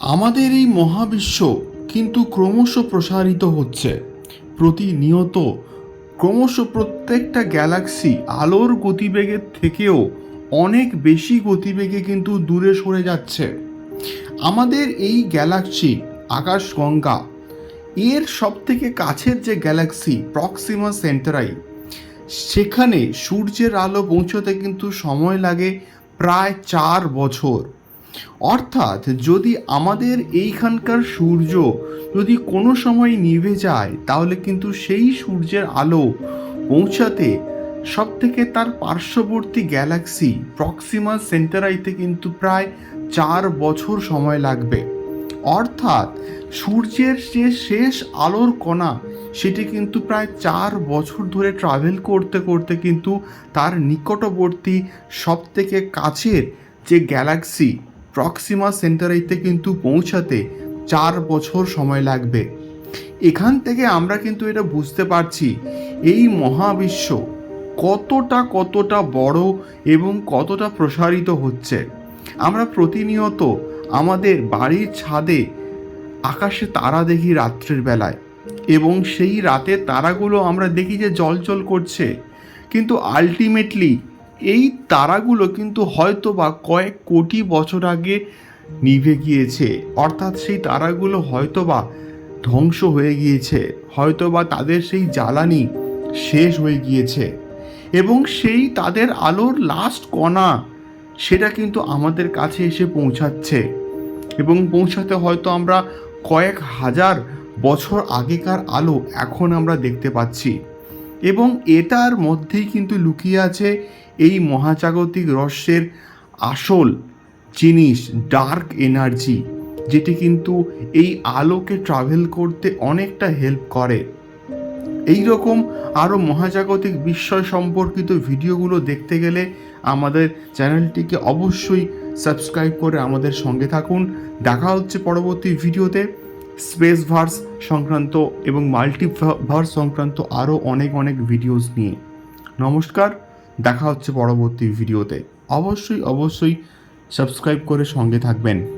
আমাদের এই মহাবিশ্ব কিন্তু ক্রমশ প্রসারিত হচ্ছে। প্রতিনিয়ত ক্রমশ প্রত্যেকটা গ্যালাক্সি আলোর গতিবেগের থেকেও অনেক বেশি গতিবেগে কিন্তু দূরে সরে যাচ্ছে। আমাদের এই গ্যালাক্সি, আকাশগঙ্গা, এর সবথেকে কাছের যে গ্যালাক্সি, প্রক্সিমা সেন্টারাই, সেখানে সূর্যের আলো পৌঁছতে কিন্তু সময় লাগে প্রায় চার বছর। অর্থাৎ যদি আমাদের এইখানকার সূর্য যদি কোনো সময় নিভে যায়, তাহলে কিন্তু সেই সূর্যের আলো পৌঁছাতে সব থেকে তার পার্শ্ববর্তী গ্যালাক্সি প্রক্সিমা সেন্টারাইতে কিন্তু প্রায় চার বছর সময় লাগবে। অর্থাৎ সূর্যের যে শেষ আলোর কণা, সেটি কিন্তু প্রায় চার বছর ধরে ট্রাভেল করতে করতে কিন্তু তার নিকটবর্তী সব থেকে কাছের যে গ্যালাক্সি প্রক্সিমা সেন্টারাইতে কিন্তু পৌঁছাতে চার বছর সময় লাগবে। এখান থেকে আমরা কিন্তু এটা বুঝতে পারছি, এই মহাবিশ্ব কতটা কতটা বড় এবং কতটা প্রসারিত হচ্ছে। আমরা প্রতিনিয়ত আমাদের বাড়ির ছাদে আকাশে তারা দেখি রাত্রের বেলায় এবং সেই রাতের তারাগুলো আমরা দেখি যে জল করছে। কিন্তু আলটিমেটলি এই তারাগুলো কিন্তু হয়তো বা কয়েক কোটি বছর আগে নিভে গিয়েছে। অর্থাৎ সেই তারাগুলো হয়তো বা ধ্বংস হয়ে গিয়েছে। হয়তো বা তাদের সেই জ্বালানি শেষ হয়ে গিয়েছে। এবং সেই তাদের আলোর লাস্ট কণা, সেটা কিন্তু আমাদের কাছে এসে পৌঁছাচ্ছে। এবং পৌঁছাতে হয়তো আমরা কয়েক হাজার বছর আগেকার আলো এখন আমরা দেখতে পাচ্ছি। এবং এটার মধ্যেই কিন্তু লুকিয়ে আছে এই মহাজাগতিক রহস্যের আসল জিনিস ডার্ক এনার্জি যেটি কিন্তু এই আলোকে ট্রাভেল করতে অনেকটা হেল্প করে। এই রকম আরও মহাজাগতিক বিস্ময় সম্পর্কিত ভিডিওগুলো দেখতে গেলে আমাদের চ্যানেলটিকে অবশ্যই সাবস্ক্রাইব করে আমাদের সঙ্গে থাকুন। দেখা হচ্ছে পরবর্তী ভিডিওতে। স্পেস ভার্স সংক্রান্ত এবং মাল্টিভার্স সংক্রান্ত আরও অনেক অনেক ভিডিওস নিয়ে। নমস্কার, দেখা হচ্ছে পরবর্তী ভিডিওতে। অবশ্যই অবশ্যই সাবস্ক্রাইব করে সঙ্গে থাকবেন।